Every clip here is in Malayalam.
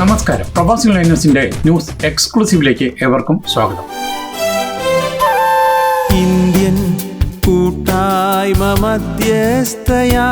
നമസ്കാരം. പ്രവാസി ലൈനസിന്റെ ന്യൂസ് എക്സ്ക്ലൂസീവിലേക്ക് ഏവർക്കും സ്വാഗതം. ഇന്ത്യൻ കൂട്ടായ്മ മധ്യസ്ഥയാ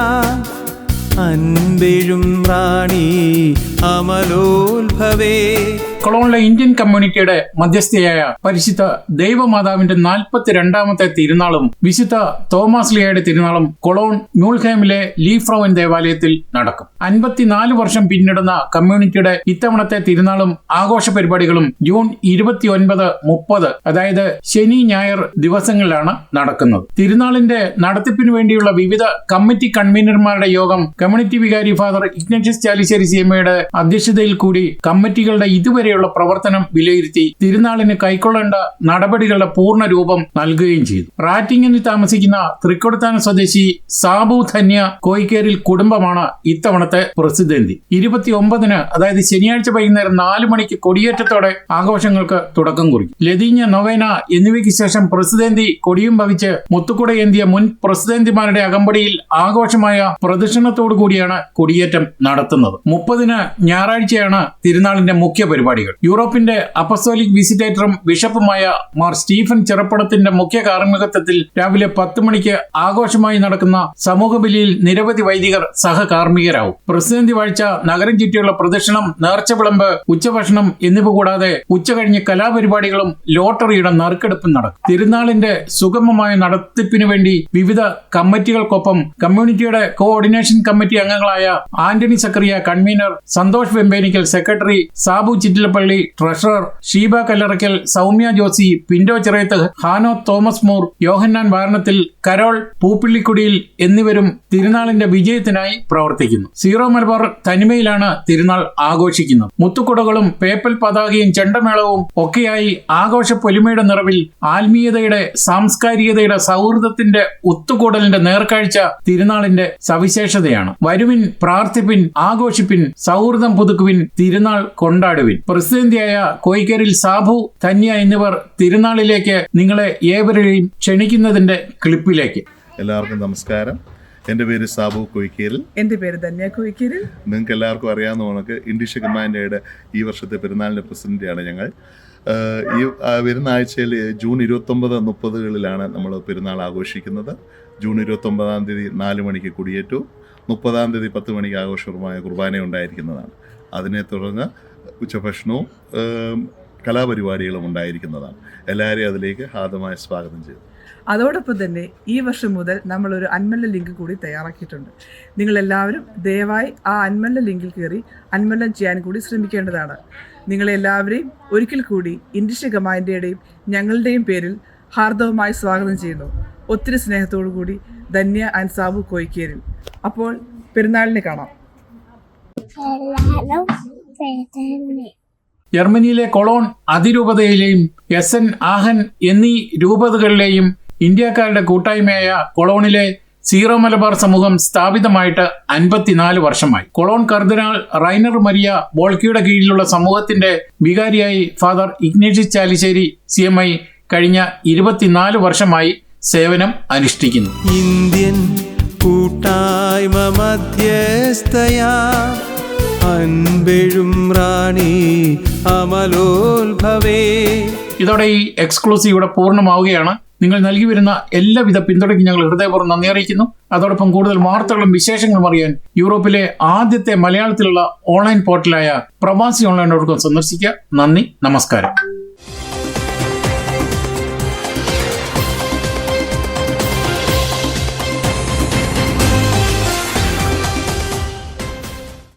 അൻപെഴും റാണി അമലോത്ഭവേ. കൊളോണിലെ ഇന്ത്യൻ കമ്മ്യൂണിറ്റിയുടെ മധ്യസ്ഥയായ പരിശുദ്ധ ദൈവമാതാവിന്റെ നാൽപ്പത്തി രണ്ടാമത്തെ തിരുനാളും വിശുദ്ധ തോമസ് ലിയയുടെ തിരുനാളും കൊളോൺ മ്യൂൾഹേമിലെ ലീഫ്രോവൻ ദേവാലയത്തിൽ നടക്കും. അൻപത്തിനാല് വർഷം പിന്നിടുന്ന കമ്മ്യൂണിറ്റിയുടെ ഇത്തവണത്തെ തിരുനാളും ആഘോഷ പരിപാടികളും ജൂൺ ഇരുപത്തിയൊൻപത് മുപ്പത് അതായത് ശനി ഞായർ ദിവസങ്ങളിലാണ് നടക്കുന്നത്. തിരുനാളിന്റെ നടത്തിപ്പിനു വേണ്ടിയുള്ള വിവിധ കമ്മിറ്റി കൺവീനർമാരുടെ യോഗം കമ്മ്യൂണിറ്റി വികാരി ഫാദർ ഇഗ്നഷ്യസ് ചാലിശ്ശേരി സിയമ്മയുടെ അധ്യക്ഷതയിൽ കൂടി കമ്മിറ്റികളുടെ ഇതുവരെയുള്ള പ്രവർത്തനം വിലയിരുത്തി തിരുനാളിന് കൈക്കൊള്ളേണ്ട നടപടികളുടെ പൂർണ രൂപം നൽകുകയും ചെയ്തു. റാറ്റിങ്ങിന് താമസിക്കുന്ന തൃക്കൊടുത്താന സ്വദേശി സാബു ധന്യ കോയിക്കേരിൽ കുടുംബമാണ് ഇത്തവണത്തെ പ്രസിദ്ധന്തി ഇരുപത്തി ഒമ്പതിന് അതായത് ശനിയാഴ്ച വൈകുന്നേരം നാല് മണിക്ക് കൊടിയേറ്റത്തോടെ ആഘോഷങ്ങൾക്ക് തുടക്കം കുറിക്കും. ലതീഞ്ഞ നൊവേന എന്നിവയ്ക്ക് ശേഷം പ്രസിദ്ധന്തി കൊടിയും ഭവിച്ച് മുത്തുക്കുടയേന്തിയ മുൻ പ്രസിദ്ധന്തിമാരുടെ അകമ്പടിയിൽ ആഘോഷമായ പ്രദക്ഷിണത്തോടു കൂടിയാണ് കൊടിയേറ്റം നടത്തുന്നത്. മുപ്പതിന് ഞായറാഴ്ചയാണ് തിരുനാളിന്റെ മുഖ്യ പരിപാടികൾ യൂറോപ്പിന്റെ അപ്പസ്തോലിക് വിസിറ്റേറ്ററും ബിഷപ്പുമായ മാർ സ്റ്റീഫൻ ചെറുപ്പടത്തിന്റെ മുഖ്യ കാർമ്മികത്വത്തിൽ രാവിലെ പത്ത് മണിക്ക് ആഘോഷമായി നടക്കുന്ന സമൂഹ ബലിയിൽ നിരവധി വൈദികർ സഹകാർമ്മികരാവും. പ്രസിദ്ധി വാഴ്ച നഗരം ചുറ്റിയുള്ള പ്രദക്ഷിണം നേർച്ച വിളമ്പ് ഉച്ചഭക്ഷണം എന്നിവ കൂടാതെ ഉച്ചകഴിഞ്ഞ് കലാപരിപാടികളും ലോട്ടറിയുടെ നറുക്കെടുപ്പും നടക്കും. തിരുനാളിന്റെ സുഗമമായ നടത്തിപ്പിനു വേണ്ടി വിവിധ കമ്മിറ്റികൾക്കൊപ്പം കമ്മ്യൂണിറ്റിയുടെ കോർഡിനേഷൻ കമ്മിറ്റി അംഗങ്ങളായ Antony Zacharia convener Santhosh Vempenickal secretary Sabu Chittilappilly treasurer Sheeba Kallarackal Soumya Josy Pindo Chirayath Hano Thomas Moore Yohannan Varanathil Carol Poopillikudiyil എന്നിവരും തിരുനാളിന്റെ വിജയത്തിനായി പ്രവർത്തിക്കുന്നു. സീറോ മലബാർ തനിമയിലാണ് തിരുനാൾ ആഘോഷിക്കുന്നത്. മുത്തുക്കുടകളും പേപ്പൽ പതാകയും ചെണ്ടമേളവും ഒക്കെയായി ആഘോഷ പൊലിമയുടെ നിറവിൽ ആത്മീയതയുടെ സാംസ്കാരികതയുടെ സൗഹൃദത്തിന്റെ ഒത്തുകൂടലിന്റെ നേർക്കാഴ്ച തിരുനാളിന്റെ സവിശേഷതയാണ്. വരുവിൻ പ്രാർത്ഥിപ്പിൻ ആഘോഷിപ്പിൻ സൗഹൃദം പുതുക്കുവിൻ തിരുനാൾ കൊണ്ടാടുവിൻ. പ്രസിദ്ധന്തിയായ കോയിക്കരിൽ സാബു ധന്യ എന്നിവർ തിരുനാളിലേക്ക് നിങ്ങളെ ഏവരെയും ക്ഷണിക്കുന്നതിന്റെ ക്ലിപ്പിലേക്ക്. എല്ലാവർക്കും നമസ്കാരം. എന്റെ പേര് സാബു കൊയ്ക്കേരിൽ. എന്റെ പേര് ധന്യ കൊയ്ക്കേരിൽ. നിങ്ങൾക്ക് എല്ലാവർക്കും അറിയാവുന്ന കണക്ക് ഇൻഡിഷ കമാൻഡയുടെ ഈ വർഷത്തെ പെരുന്നാളിന്റെ പ്രസിഡന്റാണ് ഞങ്ങൾ. ഈ വരുന്ന ആഴ്ചയിൽ ജൂൺ ഇരുപത്തൊമ്പത് മുപ്പതുകളിലാണ് നമ്മൾ പെരുന്നാൾ ആഘോഷിക്കുന്നത്. ജൂൺ ഇരുപത്തൊമ്പതാം തീയതി നാല് മണിക്ക് കുടിയേറ്റവും മുപ്പതാം തീയതി പത്ത് മണിക്ക് ആഘോഷപരമായ കുർബാന ഉണ്ടായിരിക്കുന്നതാണ് അതിനെ തുടർന്ന് ഉച്ചഭക്ഷണവും കലാപരിപാടികളും ഉണ്ടായിരിക്കുന്നതാണ്. എല്ലാവരെയും അതിലേക്ക് ഹാർദമായ സ്വാഗതം ചെയ്തു അതോടൊപ്പം തന്നെ ഈ വർഷം മുതൽ നമ്മളൊരു അന്മല്ല ലിങ്ക് കൂടി തയ്യാറാക്കിയിട്ടുണ്ട്. നിങ്ങളെല്ലാവരും ദയവായി ആ അന്മല്ല ലിങ്കിൽ കയറി അന്മല്ലം ചെയ്യാൻ കൂടി ശ്രമിക്കേണ്ടതാണ്. നിങ്ങളെല്ലാവരെയും ഒരിക്കൽ കൂടി ഇൻഡിഷ ഗമാൻഡയുടെയും ഞങ്ങളുടെയും പേരിൽ ഹാർദവമായി സ്വാഗതം ചെയ്യുന്നു. ഒത്തിരി സ്നേഹത്തോടു കൂടി ധന്യ ആൻഡ് സാബു കോയിക്കേരിൽ. അപ്പോൾ പെരുന്നാളിനെ കാണാം. ജർമ്മനിയിലെ കൊളോൺ അതിരൂപതയിലെയും എസ് എൻ ആഹൻ എന്നീ രൂപതകളിലെയും ഇന്ത്യക്കാരുടെ കൂട്ടായ്മയായ കൊളോണിലെ സീറോ മലബാർ സമൂഹം സ്ഥാപിതമായിട്ട് അൻപത്തിനാല് വർഷമായി. കൊളോൺ കർദിനാൾ റൈനർ മരിയ ബോൾക്കിയുടെ കീഴിലുള്ള സമൂഹത്തിന്റെ വികാരിയായി father Ignatius Chalissery C M I കഴിഞ്ഞ ഇരുപത്തിനാല് വർഷമായി സേവനം അനുഷ്ഠിക്കുന്നു. ഇന്ത്യൻ കൂട്ടായ്മ മധ്യസ്ഥയാ അൻപെഴും റാണി അമലോത്ഭവേ. ഇതോടെ ഈ എക്സ്ക്ലൂസീവ് ഇവിടെ പൂർണമാവുകയാണ്. നിങ്ങൾ നൽകി വരുന്ന എല്ലാവിധ പിന്തുണയ്ക്കും ഞങ്ങൾ ഹൃദയപൂർവം നന്ദി അറിയിക്കുന്നു. അതോടൊപ്പം കൂടുതൽ വാർത്തകളും വിശേഷങ്ങളും അറിയാൻ യൂറോപ്പിലെ ആദ്യത്തെ മലയാളത്തിലുള്ള ഓൺലൈൻ പോർട്ടലായ പ്രവാസി ഓൺലൈൻ ഡോട്ട് കോം സന്ദർശിക്കുക. നന്ദി നമസ്കാരം.